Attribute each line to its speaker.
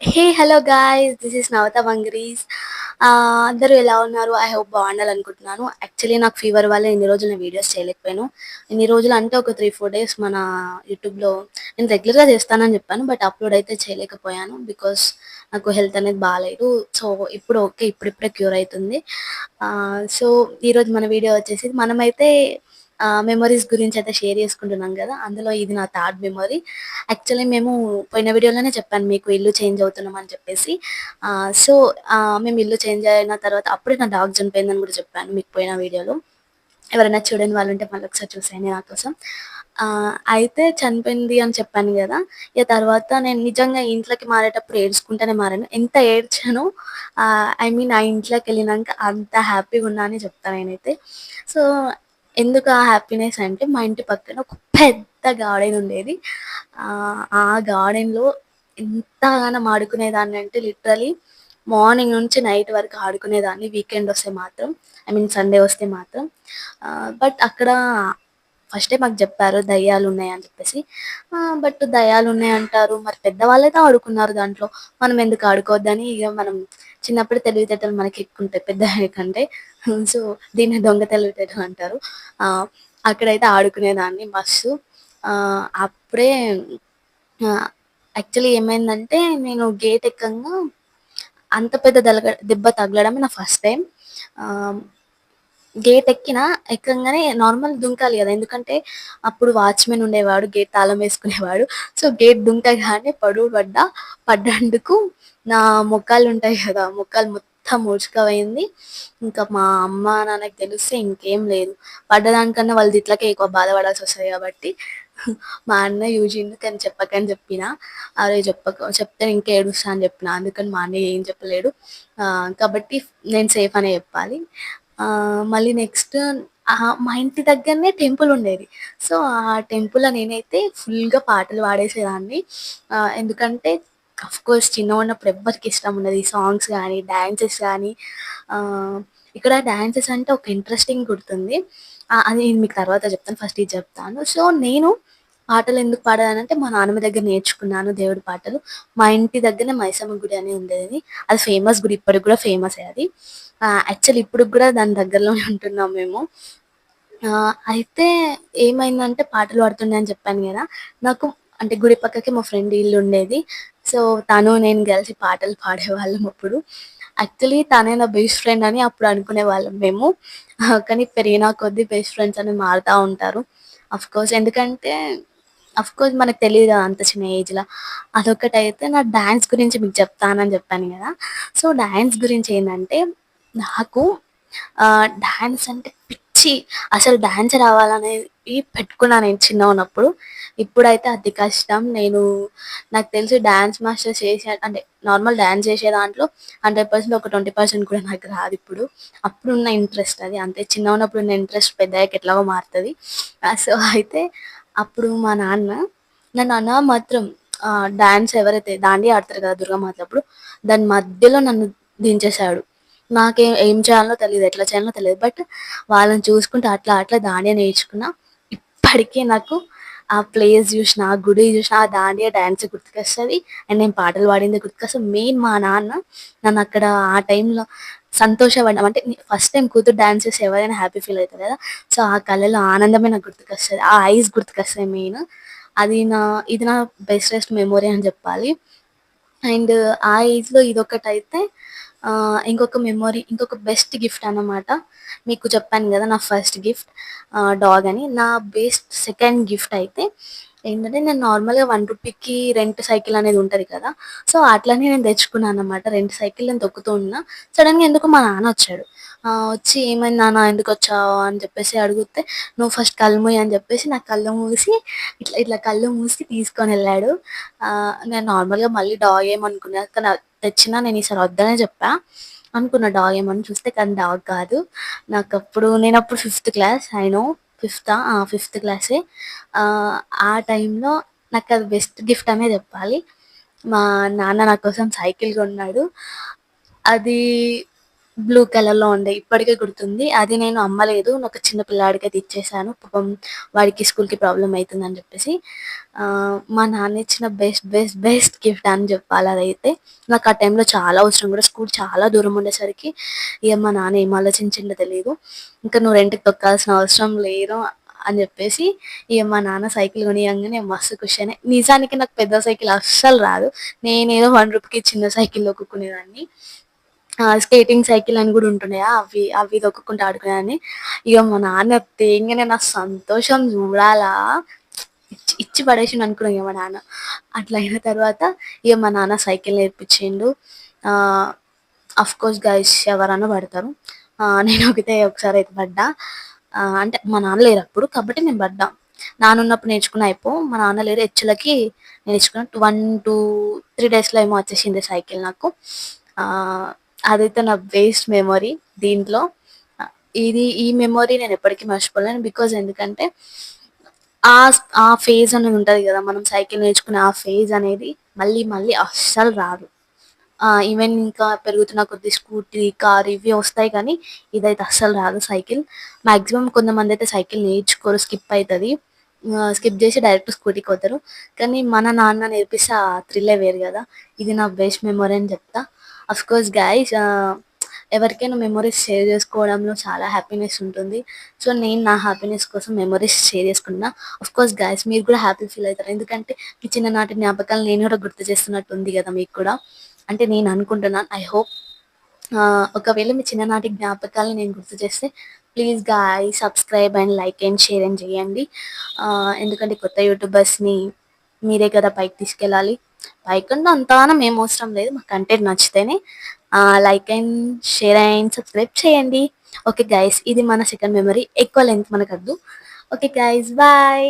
Speaker 1: Hey hello guys this is Navata వంగ్రీస్ అందరూ ఎలా ఉన్నారు? ఐ హోప్ బాగుండాలనుకుంటున్నాను యాక్చువల్లీ నాకు ఫీవర్ వల్ల ఇన్ని రోజులు నేను వీడియోస్ చేయలేకపోయాను. ఇన్ని రోజులు అంటే ఒక త్రీ ఫోర్ డేస్ మన యూట్యూబ్లో నేను రెగ్యులర్గా చేస్తానని చెప్పాను బట్ అప్లోడ్ అయితే చేయలేకపోయాను బికాస్ నాకు హెల్త్ అనేది బాగాలేదు సో ఇప్పుడు ఓకే ఇప్పుడిప్పుడే క్యూర్ అవుతుంది. Uh, సో ఈరోజు మన వీడియో వచ్చేసి మనమైతే మెమరీస్ గురించి అయితే షేర్ చేసుకుంటున్నాం కదా అందులో ఇది నా థర్డ్ మెమరీ యాక్చువల్లీ మేము పోయిన వీడియోలోనే చెప్పాను మీకు ఇల్లు చేంజ్ అవుతున్నాం అని చెప్పేసి. సో మేము ఇల్లు చేంజ్ అయిన తర్వాత అప్పుడే నా డాగ్ చనిపోయిందని కూడా చెప్పాను మీకు పోయిన వీడియోలో. ఎవరైనా చూడని వాళ్ళు ఉంటే మళ్ళీ ఒకసారి చూసేయండి నా కోసం. అయితే చనిపోయింది అని చెప్పాను కదా ఇక తర్వాత నేను నిజంగా ఇంట్లోకి మారేటప్పుడు ఏడ్చుకుంటూనే మారాను. ఎంత ఏడ్చానో ఐ మీన్ ఆ ఇంట్లోకి వెళ్ళినాక అంత హ్యాపీగా ఉన్నా అని చెప్తాను నేనైతే. సో ఎందుకు ఆ హ్యాపీనెస్ అంటే మా ఇంటి పక్కన ఒక పెద్ద గార్డెన్ ఉండేది. ఆ గార్డెన్లో ఎంతగానో ఆడుకునేదాన్ని అంటే లిటరలీ మార్నింగ్ నుంచి నైట్ వరకు ఆడుకునేదాన్ని. వీకెండ్ వస్తే మాత్రం ఐ మీన్ సండే వస్తే మాత్రం. బట్ అక్కడ ఫస్టే మాకు చెప్పారు దయ్యాలు ఉన్నాయి అని చెప్పేసి. బట్ దయ్యాలు ఉన్నాయి అంటారు. మరి పెద్దవాళ్ళైతే ఆడుకున్నారు దాంట్లో. మనం ఎందుకు ఆడుకోవద్దని ఇక మనం చిన్నప్పుడు తెలివితేటలు మనకి ఎక్కువ ఉంటాయి పెద్ద కంటే. సో దీన్ని దొంగ తెలివితేటలు అంటారు. అక్కడైతే ఆడుకునేదాన్ని మస్తు. అప్పుడే యాక్చువల్లీ ఏమైందంటే నేను గేట్ ఎక్కంగా అంత పెద్ద దెబ్బ తగలడం నా ఫస్ట్ టైం. గేట్ ఎక్కిన ఎక్కంగానే నార్మల్ దుంకాలి కదా. ఎందుకంటే అప్పుడు వాచ్మెన్ ఉండేవాడు గేట్ తాళం వేసుకునేవాడు. సో గేట్ దుంకగానే పడు పడ్డా పడ్డందుకు నా మొక్కలు ఉంటాయి కదా. మొక్కలు మొత్తం ముడుచుకపోయింది ఇంకా మా అమ్మ నాన్నకి తెలిస్తే ఇంకేం లేదు. పడ్డదానికన్నా వాళ్ళ దిట్లకే ఎక్కువ బాధపడాల్సి వస్తుంది కాబట్టి మా అన్న యూజిన్ కానీ చెప్పకని చెప్పిన అరే చెప్పక చెప్తే ఇంకా ఏడుస్తా అని చెప్పిన. అందుకని మా అన్నయ్య ఏం చెప్పలేడు. కాబట్టి నేను సేఫ్ అనే చెప్పాలి. మళ్ళీ నెక్స్ట్ మా ఇంటి దగ్గరనే టెంపుల్ ఉండేది. సో ఆ టెంపుల్ నేనైతే ఫుల్గా పాటలు పాడేసేదాన్ని. ఎందుకంటే అఫ్ కోర్స్ చిన్న ఉన్నప్పుడు ఎవ్వరికి ఇష్టం ఉన్నది సాంగ్స్ కానీ డ్యాన్సెస్ కానీ ఇక్కడ డ్యాన్సెస్ అంటే ఒక ఇంట్రెస్టింగ్ గుర్తుంది. అది నేను మీకు తర్వాత చెప్తాను. ఫస్ట్ ఇది చెప్తాను. సో నేను పాటలు ఎందుకు పాడానంటే మా నాన్నమ్మ దగ్గర నేర్చుకున్నాను దేవుడి పాటలు. మా ఇంటి దగ్గరనే మైసమ్మ గుడి అని ఉండేది. అది ఫేమస్ గుడి ఇప్పటికి కూడా ఫేమస్ అది. యాక్చువల్ ఇప్పుడు కూడా దాని దగ్గరలోనే ఉంటున్నాం మేము. అయితే ఏమైందంటే పాటలు పాడుతుండే అని చెప్పాను కదా. నాకు అంటే గుడి పక్కకి మా ఫ్రెండ్ ఇల్లు ఉండేది. సో తను నేను కలిసి పాటలు పాడేవాళ్ళం అప్పుడు. యాక్చువల్లీ తనే నా బెస్ట్ ఫ్రెండ్ అని అప్పుడు అనుకునే వాళ్ళం మేము. కానీ పెరిగిన కొద్దీ బెస్ట్ ఫ్రెండ్స్ అని మారుతూ ఉంటారు. అఫ్ కోర్స్ ఎందుకంటే అఫ్ కోర్స్ మనకు తెలియదు అంత చిన్న ఏజ్లో అదొకటి అయితే నా డ్యాన్స్ గురించి మీకు చెప్తానని చెప్పాను కదా. సో డ్యాన్స్ గురించి ఏంటంటే నాకు డ్యాన్స్ అంటే పిచ్చి. అసలు డ్యాన్స్ రావాలనేది పెట్టుకున్నాను నేను చిన్న ఉన్నప్పుడు. ఇప్పుడైతే అతి కష్టం. నేను నాకు తెలిసి డ్యాన్స్ మాస్టర్ చేసే అంటే నార్మల్ డ్యాన్స్ చేసే దాంట్లో హండ్రెడ్ పర్సెంట్ ఒక ట్వంటీ పర్సెంట్ కూడా నాకు రాదు ఇప్పుడు. అప్పుడు ఉన్న ఇంట్రెస్ట్ అది. అంతే చిన్న ఉన్నప్పుడు ఉన్న ఇంట్రెస్ట్ పెద్దయ్యాక ఎట్లాగో మారుతుంది. సో అయితే అప్పుడు మా నాన్న నా నాన్న మాత్రం డాన్స్ ఎవరైతే దాండి ఆడతారు కదా దుర్గామాత అప్పుడు దాని మధ్యలో నన్ను దించేశాడు. నాకేం ఏం చేయాలో తెలియదు ఎట్లా చేయాలో తెలియదు బట్ వాళ్ళని చూసుకుంటే అట్లా అట్లా దాండియా నేర్చుకున్నా. ఇప్పటికీ నాకు ఆ ప్లేస్ చూసిన ఆ గుడి చూసిన ఆ దాండియా డాన్స్ గుర్తుకొస్తుంది. అండ్ నేను పాటలు పాడింది గుర్తుకొస్తుంది. మెయిన్ మా నాన్న నన్ను అక్కడ ఆ టైంలో సంతోషపడ్డాం. అంటే ఫస్ట్ టైం కూతురు డాన్స్ చేసి ఎవరైనా హ్యాపీ ఫీల్ అవుతారు కదా? సో ఆ కళలో ఆనందమే నాకు గుర్తుకొస్తుంది. ఆ ఐస్ గుర్తుకొస్తాయి మెయిన్. అది నా ఇది నా బెస్ట్ మెమొరీ అని చెప్పాలి. అండ్ ఆ ఏజ్లో ఇదొకటైతే ఇంకొక మెమొరీ ఇంకొక బెస్ట్ గిఫ్ట్ అన్నమాట. మీకు చెప్పాను కదా నా ఫస్ట్ గిఫ్ట్ డాగ్ అని. నా బెస్ట్ సెకండ్ గిఫ్ట్ అయితే ఏంటంటే నేను నార్మల్గా వన్ రూపీకి రెంట్ సైకిల్ అనేది ఉంటుంది కదా. సో అట్లనే నేను తెచ్చుకున్నాను అనమాట రెండు సైకిల్ నేను తొక్కుతూ ఉన్నా. సడన్గా ఎందుకు మా నాన్న వచ్చాడు. వచ్చి ఏమైంది నాన్న? ఎందుకు వచ్చావు? అని చెప్పేసి అడిగితే నువ్వు ఫస్ట్ కళ్ళు మూయి అని చెప్పేసి నా కళ్ళు మూసి ఇట్లా ఇట్లా కళ్ళు మూసి తీసుకొని వెళ్ళాడు. నేను నార్మల్గా మళ్ళీ డాగ్ ఏమనుకున్నా కానీ తెచ్చినా నేను ఈసారి వద్దనే చెప్పా. అనుకున్న డాగ్ ఏమని చూస్తే కానీ డాగ్ కాదు. నాకు అప్పుడు నేను అప్పుడు ఫిఫ్త్ క్లాస్ అయినో ఫిఫ్తా ఫిఫ్త్ క్లాసే ఆ టైంలో నాకు అది బెస్ట్ గిఫ్ట్ అనే చెప్పాలి. మా నాన్న నా కోసం సైకిల్ కొన్నాడు. అది బ్లూ కలర్లో ఉండే ఇప్పటికే గుర్తుంది. అది నేను అమ్మలేదు. ఒక చిన్న పిల్లాడికి అది ఇచ్చేసాను పాపం వాడికి స్కూల్కి ప్రాబ్లం అవుతుంది అని చెప్పేసి మా నాన్న ఇచ్చిన బెస్ట్ బెస్ట్ బెస్ట్ గిఫ్ట్ అని చెప్పాలి అదైతే నాకు ఆ టైంలో చాలా అవసరం కూడా. స్కూల్ చాలా దూరం ఉండేసరికి ఇక మా నాన్న ఏం ఆలోచించిండో తెలియదు ఇంకా నువ్వు రెంట్కి తొక్కాల్సిన అవసరం లేదు అని చెప్పేసి ఇక మా నాన్న సైకిల్ కొనియంగానే మస్తు ఖుషి నిజానికి నాకు పెద్ద సైకిల్ అస్సలు రాదు. నేనేదో వన్ రూపీకి చిన్న సైకిల్ దొక్కుకునేదాన్ని స్కేటింగ్ సైకిల్ అని కూడా ఉంటున్నాయా? అవి అవి దొక్కుంటూ ఆడుకునేదాన్ని. ఇక మా నాన్న తేంగానే నా సంతోషం చూడాలా? ఇచ్చి ఇచ్చి పడేసిండు అనుకున్నాం ఇక మా నాన్న. అట్లా అయిన తర్వాత ఇక మా నాన్న సైకిల్ నేర్పించిండు. అఫ్ కోర్స్ గైస్ ఎవరన్నా పడతారు. నేను ఒకతే ఒకసారి అయితే పడ్డా. అంటే మా నాన్న లేరు అప్పుడు కాబట్టి నేను పడ్డా. నాన్న ఉన్నప్పుడు నేర్చుకున్న అయిపో మా నాన్న లేరు. హెచ్చులకి నేర్చుకున్న. వన్ టూ త్రీ డేస్లో ఏమో వచ్చేసింది సైకిల్ నాకు. అదైతే నా బెస్ట్ మెమొరీ దీంట్లో. ఇది ఈ మెమొరీ నేను ఎప్పటికీ మర్చిపోలేను బికాజ్ ఎందుకంటే ఆ ఆ ఫేజ్ అనేది ఉంటుంది కదా మనం సైకిల్ నేర్చుకునే ఆ ఫేజ్ అనేది మళ్ళీ మళ్ళీ అస్సలు రాదు. ఈవెన్ ఇంకా పెరుగుతున్న కొద్ది స్కూటీ కార్ ఇవి వస్తాయి కానీ ఇదైతే అస్సలు రాదు సైకిల్ మాక్సిమం కొంతమంది అయితే సైకిల్ నేర్చుకోరు స్కిప్ అవుతుంది స్కిప్ చేసి డైరెక్ట్ స్కూటీకి పోతారు. కానీ మన నాన్న నేర్పిస్తే ఆ థ్రిల్లే వేరు కదా. ఇది నా బెస్ట్ మెమొరీ అని చెప్తా. అఫ్ కోర్స్ గైస్ ఎవరికైనా మెమొరీస్ షేర్ చేసుకోవడంలో చాలా హ్యాపీనెస్ ఉంటుంది. సో నేను నా హ్యాపీనెస్ కోసం మెమొరీస్ షేర్ చేసుకున్నా అఫ్ కోర్స్ గైస్ మీరు కూడా హ్యాపీ ఫీల్ అవుతారు. ఎందుకంటే మీ చిన్ననాటి జ్ఞాపకాలు నేను కూడా గుర్తు చేస్తున్నట్టు ఉంది కదా మీకు కూడా. అంటే నేను అనుకుంటున్నాను. ఐ హోప్ ఒకవేళ మీ చిన్ననాటి జ్ఞాపకాలను నేను గుర్తు చేస్తే please guy subscribe and like and share and చేయండి. ఎందుకంటే కొత్త యూట్యూబర్స్ని మీరే కదా పైకి తీసుకెళ్ళాలి. పైకంటే అంతగానం ఏం అవసరం లేదు. మా కంటెంట్ నచ్చితేనే like and share and subscribe చేయండి. ఓకే గైస్ ఇది మన సెకండ్ మెమరీ ఎక్కువ లెంత్ మనకద్దు. Okay guys bye